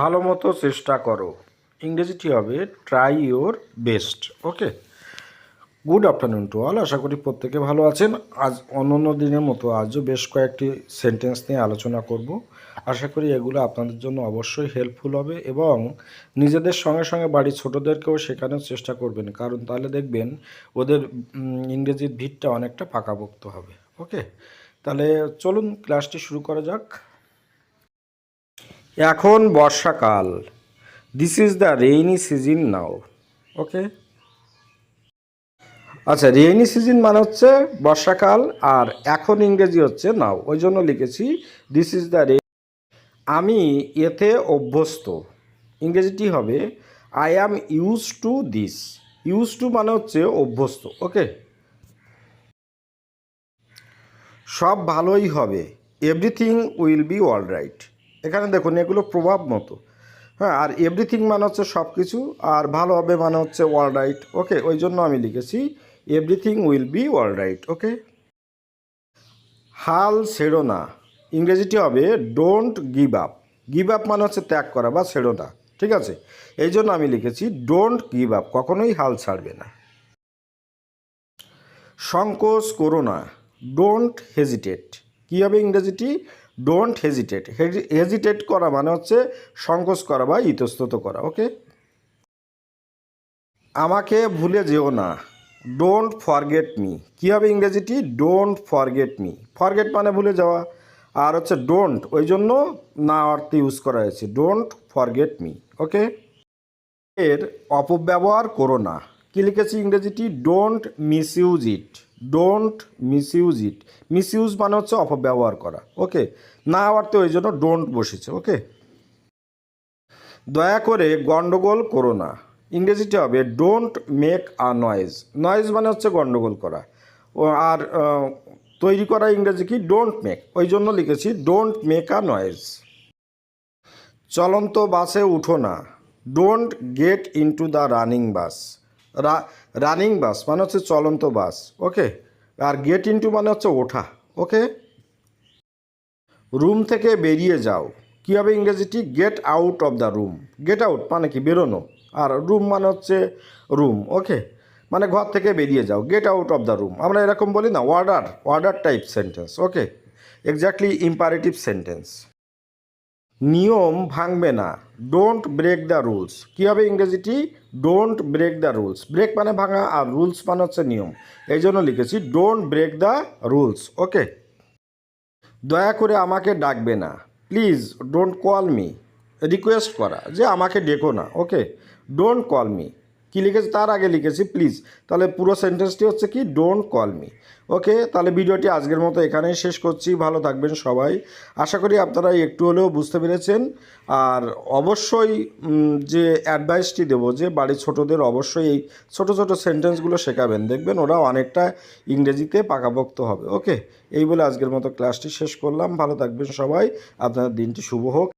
ভালো মতো চেষ্টা করো। ইংরেজিটি হবে try your best okay good afternoon to all আশা করি প্রত্যেকে ভালো আছেন। আজ অন্যান্য দিনের মতো আজও বেশ কয়েকটি সেন্টেন্স নিয়ে আলোচনা করব। আশা করি এগুলো আপনাদের জন্য অবশ্যই হেল্পফুল হবে এবং নিজেদের সঙ্গে সঙ্গে বাড়ির ছোটোদেরকেও শেখানোর চেষ্টা করবেন। কারণ তাহলে দেখবেন ওদের ইংরেজির ভিতটা অনেকটা পাকাপোক্ত হবে ওকে তাহলে চলুন ক্লাসটি শুরু করা যাক। এখন বর্ষাকাল। This is the rainy season now okay আচ্ছা রেইনি সিজন মানে হচ্ছে বর্ষাকাল আর এখন ইংরেজি হচ্ছে নাও ওই জন্য লিখেছি দিস ইজ দ্য রে আমি এতে অভ্যস্ত। ইংরেজিটি হবে I am use to this use to মানে হচ্ছে অভ্যস্ত ওকে সব ভালোই হবে। Everything will be all right এখানে দেখুন, এগুলো প্রভাব মতো। হ্যাঁ আর এভরিথিং মানে হচ্ছে সব কিছু আর ভালো হবে মানে হচ্ছে অল রাইট ওকে ওই জন্য আমি লিখেছি everything will be all right okay হাল ছেড়ো না। ইংরেজিটি হবে don't give up give up মানে হচ্ছে ত্যাগ করা বা ছেড়ো না, ঠিক আছে? এই জন্য আমি লিখেছি ডোন্ট গিভ আপ কখনোই হাল ছাড়বে না। সংকোচ করো না ডোন্ট হেজিটেট কী হবে ইংরেজিটি? ডোন্ট হেজিটেট হেজিটেট করা মানে হচ্ছে সংকোচ করা বা ইতস্তত করা, ওকে? আমাকে ভুলে যেও না। ডোন্ট ফরগেট মি কী হবে ইংরেজিটি? ডোন্ট ফরগেট মি ফরগেট মানে ভুলে যাওয়া। আর হচ্ছে ডোন্ট ওই জন্য না অর্থে ইউজ করা হয়েছে। Don't forget me okay? এর অপব্যবহার করো না। কী লিখেছি ইংরেজিটি? Don't misuse it don't misuse it misuse মানে হচ্ছে অপব্যবহার করা ওকে না অর্থে ওই জন্য ডোন্ট বসেছে ওকে দয়া করে গন্ডগোল করো না। ইংরেজিতে হবে don't make a noise noise মানে হচ্ছে গন্ডগোল করা। আর তৈরি করা ইংরেজি কি? ডোন্ট মেক ওই জন্য লিখেছি ডোন্ট মেক আ নয়েজ চলন্ত বাসে উঠো না। Don't get into the running bus running bus মানে হচ্ছে চলন্ত বাস ওকে আর গেট ইনটু মানে হচ্ছে ওঠা ওকে রুম থেকে বেরিয়ে যাও। কী হবে ইংরেজিটি? Get out of the room get out মানে কি? বেরোনো। আর রুম মানে হচ্ছে রুম ওকে মানে ঘর থেকে বেরিয়ে যাও। Get out of the room আমরা এরকম বলি না order order type sentence okay exactly imperative sentence নিয়ম ভাঙবে না। ডোন্ট ব্রেক দ্য রুলস কী হবে ইংরেজিটি? Don't break the rules break মানে ভাঙা আর রুলস মানে হচ্ছে নিয়ম। এই জন্য লিখেছি don't break the rules okay দয়া করে আমাকে ডাকবে না। Please don't call me request করা। যে আমাকে ডেকো না। ওকে ডোন্ট কল মি কী লিখেছি তার আগে লিখেছি প্লিজ তাহলে পুরো সেন্টেন্সটি হচ্ছে কি ডোন্ট কল মি ওকে তাহলে ভিডিওটি আজকের মতো এখানেই শেষ করছি। ভালো থাকবেন সবাই। আশা করি আপনারা একটু হলেও বুঝতে পেরেছেন। আর অবশ্যই যে অ্যাডভাইসটি দেবো, যে বাড়ির ছোটোদের অবশ্যই এই ছোটো ছোটো সেন্টেন্সগুলো শেখাবেন। দেখবেন ওরা অনেকটা ইংরেজিতে পাকাপোক্ত হবে। ওকে এই বলে আজকের মতো ক্লাসটি শেষ করলাম। ভালো থাকবেন সবাই। আপনার দিনটি শুভ হোক।